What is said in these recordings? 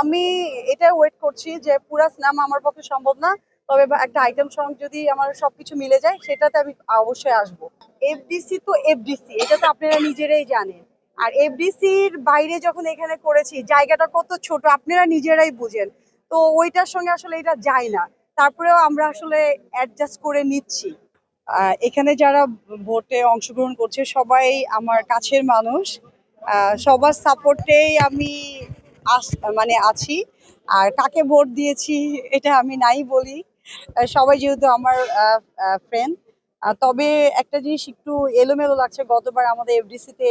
আমি এটা ওয়েট করছি যে পুরা সিনেমা আমার পক্ষে সম্ভব না, তবে একটা আইটেম সং যদি আমার সবকিছু মিলে যায়, সেটাতে আমি অবশ্যই আসব। এফডিসি তো এফডিসি এটা তো আপনারা নিজেরাই জানেন। আর এফডিসির বাইরে যখন এখানে করেছি, জায়গাটা কত ছোট, আপনারা নিজেরাই বুঝেন। তো ওইটার সঙ্গে আসলে এটা যায় না। তারপরেও আমরা আসলে অ্যাডজাস্ট করে নিচ্ছি। এখানে যারা ভোটে অংশগ্রহণ করছে, সবাই আমার কাছের মানুষ। সবার সাপোর্টেই আমি মানে আছি। আর কাকে ভোট দিয়েছি, এটা আমি নাই বলি। সবাই যেহেতু আমার ফ্রেন্ড তবে একটা জিনিস একটু এলোমেলো লাগছে, গতবার আমাদের এফডিসিতে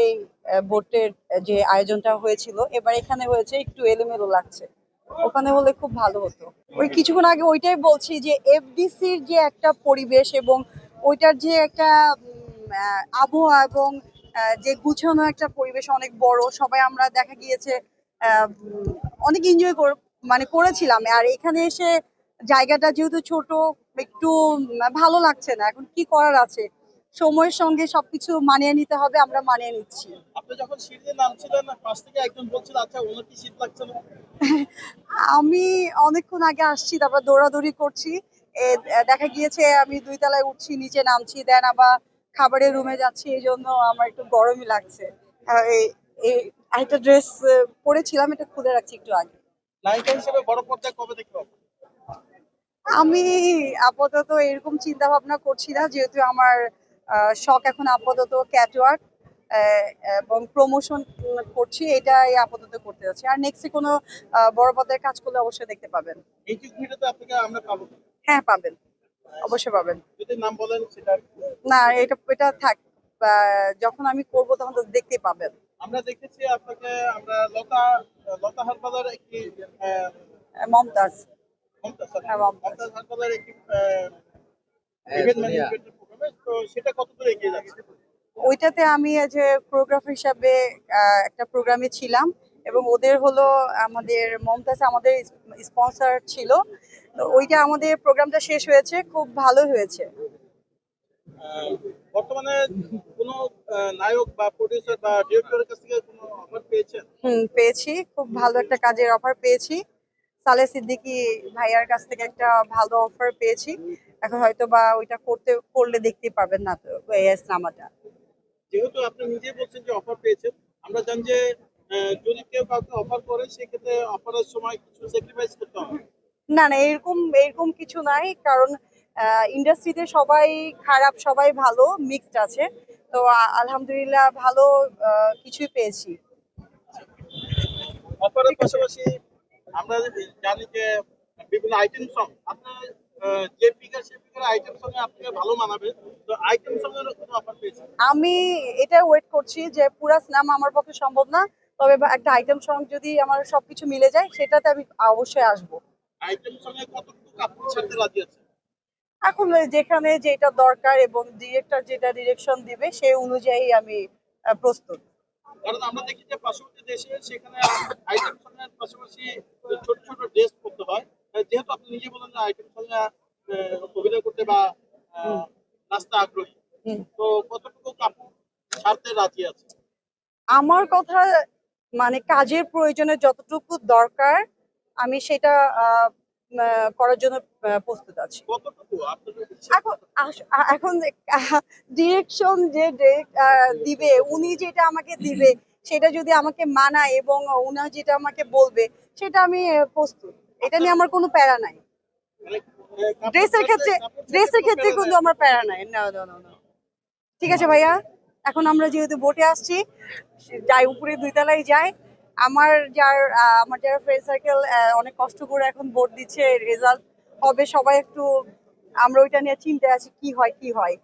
ভোটের যে আয়োজনটা হয়েছিল, এবার এখানে হয়েছে একটু এলোমেলো লাগছে। ওখানে হলে খুব ভালো হতো। ওই কিছুক্ষণ আগে ওইটাই বলছি যে এফডিসির যে একটা পরিবেশ এবং ওইটার যে একটা আবহাওয়া এবং যে গুছানো একটা পরিবেশ অনেক বড়, সবাই আমরা দেখা গিয়েছে অনেক এনজয় মানে করেছিলাম। আর এখানে এসে জায়গাটা যেহেতু ছোট একটু ভালো লাগছে না। এখন কি করার আছে? সময়ের সঙ্গে সবকিছু মানিয়ে নিতে হবে আমরা মানিয়ে নিচ্ছি। আপনি যখন সিঁড়িতে নামছিলেন পাশ থেকে একজন বলছিল আচ্ছা ওনার কি শীত লাগছে না? আমি অনেকক্ষণ আগে আসছি তারপর দৌড়াদৌড়ি করছি। দেখা গিয়েছে আমি দুই তলায় উঠছি নিচে নামছি দেন আবার খাবারের রুমে যাচ্ছি এই জন্য আমার একটু গরমই লাগছে। একটা ড্রেস পরেছিলাম এটা খুলে রাখছি একটু আগে। নায়িকা হিসেবে বড় পর্দায় কবে দেখতে পাবো? আমি আপাতত এরকম চিন্তা ভাবনা করছি না যেহেতু আমার শখ এখন আপাতত ক্যাটওয়ার্ক এবং প্রমোশন করছি এটাই আপাতত করতে যাচ্ছি। আর নেক্সটে কোনো বড় পর্দায় কাজ করলে অবশ্যই দেখতে পাবেন। এই ভিডিওতে আপনাকে আমরা পাবো? হ্যাঁ পাবেন। অবশ্যই পাবেন। যদি নাম বলেন সেটা না এটা এটা থাক যখন আমি করব তখন তো দেখতেই পাবেন। আমরা দেখেছি আপনাকে আমরা লতা লতা হারবালার একটি মমতাজ। মমতাজ, হ্যাঁ, মমতাজ। মমতাজ হারবালার একটি ইভেন্ট ম্যানেজমেন্টের প্রোগ্রামে তো সেটা কতদূর এগিয়ে যাচ্ছে? ওইটাতে আমি যে কোরিওগ্রাফার হিসাবে আহ, একটা প্রোগ্রামে ছিলাম এবং ওদের হলো আমাদের মমতাজ আমাদের স্পন্সর ছিল। তো ওইটা আমাদের প্রোগ্রামটা শেষ হয়েছে খুব ভালো হয়েছে। বর্তমানে কোনো নায়ক বা প্রডিউসার বা ডিরেক্টরের কাছ থেকে কোনো অফার পেয়েছেন? হুম পেয়েছি। খুব ভালো একটা কাজের অফার পেয়েছি। সালে সিদ্দিকি ভাইয়ার কাছ থেকে একটা ভালো অফার পেয়েছি। এখন হয়তো বা ওইটা করতে করলে দেখতে পারবেন না তো এই সিনেমাটা। যেহেতু আপনি নিজে বলছেন যে অফার পেয়েছেন আমরা জানি যে যদি কেউ কাউকে অফার করে সেক্ষেত্রে অফারের সময় কিছু স্যাক্রিফাইস করতে হবে। না না এরকম এরকম কিছু নাই। কারণ ইন্ডাস্ট্রিতে সবাই খারাপ সবাই ভালো মিক্সড আছে। তো আলহামদুলিল্লাহ ভালো কিছুই পেয়েছি। অফারের পাশাপাশি আমরা জানি যে বিভিন্ন আইটেম সং আপনার যে ফিগার সে ফিগার আইটেম সঙ্গে আপনাকে ভালো মানাবে তো আইটেম সঙ্গের কোনো অফার পেয়েছেন? আমি এটা ওয়েট করছি যে পুরা সিনেমা আমার পক্ষে সম্ভব না তবে একটা আইটেম সং যদি আমার সবকিছু মিলে যায় সেটাতে আমি অবশ্যই আসব। আইটেম সঙ্গে কতটুকু কাপড় ছাড়তে রাজি আছে এখন যেখানে যেটা দরকার এবং ডিরেক্টর যেটা ডিরেকশন দিবে সেই অনুযায়ী আমি প্রস্তুত। কারণ আমরা দেখি যে পার্শ্ববর্তী দেশে সেখানে আইটেম পাশাপাশি ছোট ছোট ড্রেস করতে হয়। যেহেতু আপনি নিজে বলেন যে আইটেম সঙ্গে আহ, অভিনয় করতে বা আগ্রহী। তো কতটুকু কাপড় ছাড়তে রাজি আছে? আমার কথা মানে কাজের প্রয়োজনে যতটুকু দরকার আমি সেটা করার জন্য প্রস্তুত আছি? এখন ডিরেকশন যে দিবে উনি যেটা আমাকে দিবে সেটা যদি আমাকে মানায় এবং উনি যেটা আমাকে বলবে সেটা আমি প্রস্তুত। এটা নিয়ে আমার কোনো প্যারা নাই। মানে, ড্রেসের ক্ষেত্রে ড্রেসের ক্ষেত্রে কিন্তু আমার প্যারা নাই। না না না না। ঠিক আছে ভাইয়া এখন আমরা যেহেতু বোটে আসছি যাই উপরে দুই তলায় যাই আমার যার আমার যারা ফ্রেন্ড সার্কেল অনেক কষ্ট করে এখন ভোট দিচ্ছে রেজাল্ট হবে, সবাই একটু, আমরা ওইটা নিয়ে চিন্তায় আছি, কি হয় কি হয়।